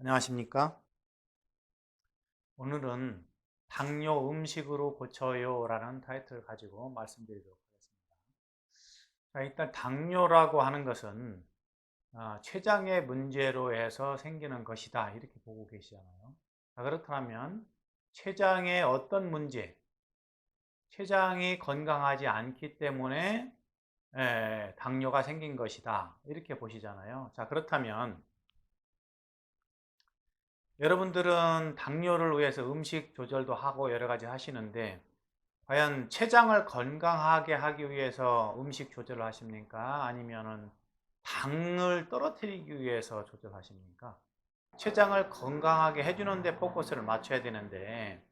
안녕하십니까? 오늘은 당뇨 음식으로 고쳐요 라는 타이틀을 가지고 말씀드리도록 하겠습니다. 자, 일단 당뇨라고 하는 것은 아, 췌장의 문제로 해서 생기는 것이다 이렇게 보고 계시잖아요. 자, 그렇다면 췌장의 어떤 문제, 췌장이 건강하지 않기 때문에 에, 당뇨가 생긴 것이다 이렇게 보시잖아요. 자 그렇다면 여러분들은 당뇨를 위해서 음식 조절도 하고 여러 가지 하시는데 과연 췌장을 건강하게 하기 위해서 음식 조절을 하십니까? 아니면은 당을 떨어뜨리기 위해서 조절하십니까? 췌장을 건강하게 해주는 데 포커스를 맞춰야 되는데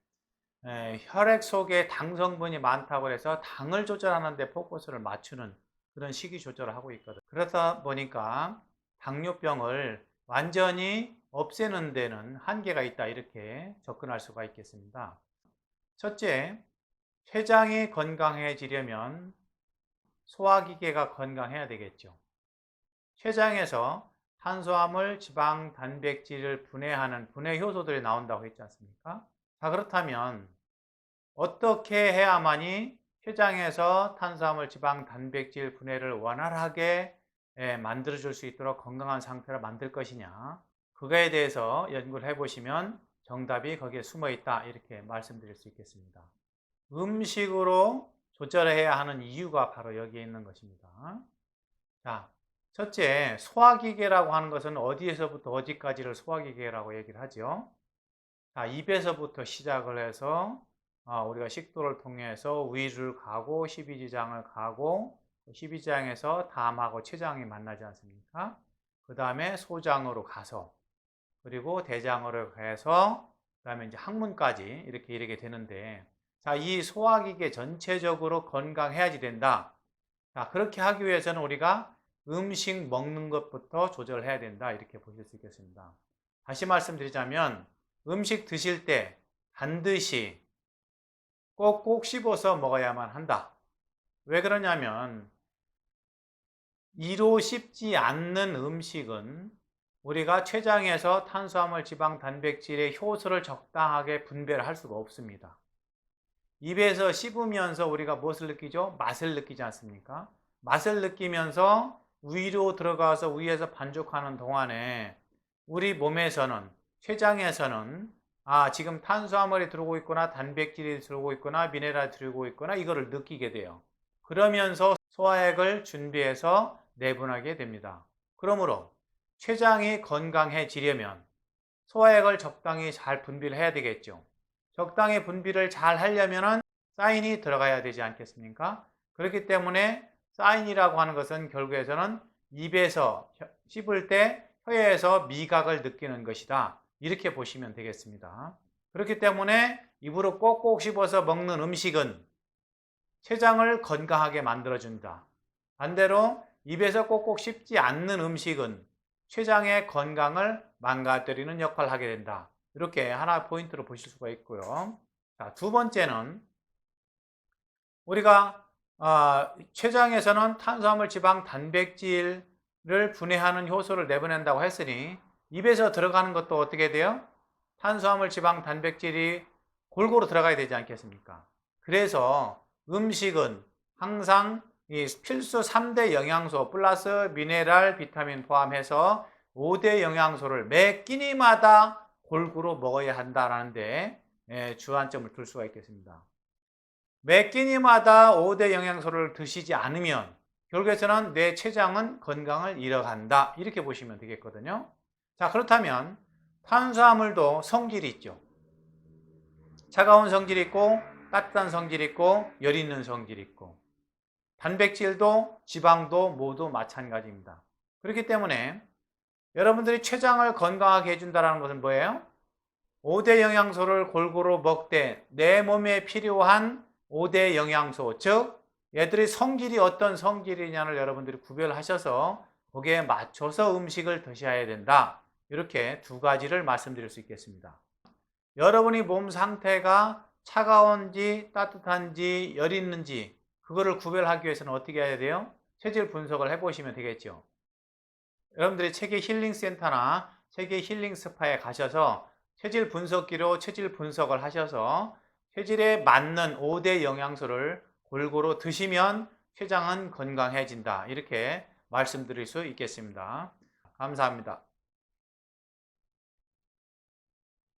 에, 혈액 속에 당 성분이 많다고 해서 당을 조절하는 데 포커스를 맞추는 그런 식이 조절을 하고 있거든. 그러다 보니까 당뇨병을 완전히 없애는 데는 한계가 있다 이렇게 접근할 수가 있겠습니다. 첫째, 췌장이 건강해지려면 소화기계가 건강해야 되겠죠. 췌장에서 탄수화물, 지방, 단백질을 분해하는 분해 효소들이 나온다고 했지 않습니까? 자, 그렇다면 어떻게 해야만이 췌장에서 탄수화물, 지방, 단백질 분해를 원활하게 만들어 줄 수 있도록 건강한 상태를 만들 것이냐? 그거에 대해서 연구를 해보시면 정답이 거기에 숨어 있다 이렇게 말씀드릴 수 있겠습니다. 음식으로 조절해야 하는 이유가 바로 여기에 있는 것입니다. 자, 첫째, 소화기계라고 하는 것은 어디에서부터 어디까지를 소화기계라고 얘기를 하죠. 자, 입에서부터 시작을 해서 어, 우리가 식도를 통해서 위를 가고 십이지장을 가고 십이지장에서 담하고 췌장이 만나지 않습니까? 그 다음에 소장으로 가서 그리고 대장으로 가서 그 다음에 이제 항문까지 이렇게 이르게 되는데 자, 이 소화기계 전체적으로 건강해야지 된다. 자, 그렇게 하기 위해서는 우리가 음식 먹는 것부터 조절해야 된다. 이렇게 보실 수 있겠습니다. 다시 말씀드리자면 음식 드실 때 반드시 꼭꼭 씹어서 먹어야만 한다. 왜 그러냐면 이로 씹지 않는 음식은 우리가 췌장에서 탄수화물, 지방, 단백질의 효소를 적당하게 분배를 할 수가 없습니다. 입에서 씹으면서 우리가 무엇을 느끼죠? 맛을 느끼지 않습니까? 맛을 느끼면서 위로 들어가서 위에서 반죽하는 동안에 우리 몸에서는 췌장에서는 아 지금 탄수화물이 들어오고 있거나 단백질이 들어오고 있거나 미네랄이 들어오고 있거나 이거를 느끼게 돼요. 그러면서 소화액을 준비해서 내분하게 됩니다. 그러므로 췌장이 건강해지려면 소화액을 적당히 잘 분비를 해야 되겠죠. 적당히 분비를 잘 하려면 사인이 들어가야 되지 않겠습니까? 그렇기 때문에 사인이라고 하는 것은 결국에서는 입에서 씹을 때 혀에서 미각을 느끼는 것이다. 이렇게 보시면 되겠습니다. 그렇기 때문에 입으로 꼭꼭 씹어서 먹는 음식은 췌장을 건강하게 만들어준다. 반대로 입에서 꼭꼭 씹지 않는 음식은 췌장의 건강을 망가뜨리는 역할을 하게 된다. 이렇게 하나 포인트로 보실 수가 있고요. 자, 두 번째는 우리가 어, 췌장에서는 탄수화물, 지방, 단백질을 분해하는 효소를 내보낸다고 했으니 입에서 들어가는 것도 어떻게 돼요? 탄수화물, 지방, 단백질이 골고루 들어가야 되지 않겠습니까? 그래서 음식은 항상 이 필수 3대 영양소 플러스 미네랄, 비타민 포함해서 5대 영양소를 매 끼니마다 골고루 먹어야 한다라는데 예, 주안점을 둘 수가 있겠습니다. 매 끼니마다 5대 영양소를 드시지 않으면 결국에서는 내 췌장은 건강을 잃어간다 이렇게 보시면 되겠거든요. 자 그렇다면 탄수화물도 성질이 있죠. 차가운 성질이 있고 따뜻한 성질이 있고 열 있는 성질이 있고 단백질도 지방도 모두 마찬가지입니다. 그렇기 때문에 여러분들이 췌장을 건강하게 해준다는 것은 뭐예요? 5대 영양소를 골고루 먹되 내 몸에 필요한 5대 영양소, 즉 얘들이 성질이 어떤 성질이냐를 여러분들이 구별하셔서 거기에 맞춰서 음식을 드셔야 된다. 이렇게 두 가지를 말씀드릴 수 있겠습니다. 여러분이 몸 상태가 차가운지 따뜻한지 열 있는지 그거를 구별하기 위해서는 어떻게 해야 돼요? 체질 분석을 해보시면 되겠죠. 여러분들이 책의 힐링 센터나 세계 힐링 스파에 가셔서 체질 분석기로 체질 분석을 하셔서 체질에 맞는 5대 영양소를 골고루 드시면 췌장은 건강해진다. 이렇게 말씀드릴 수 있겠습니다. 감사합니다.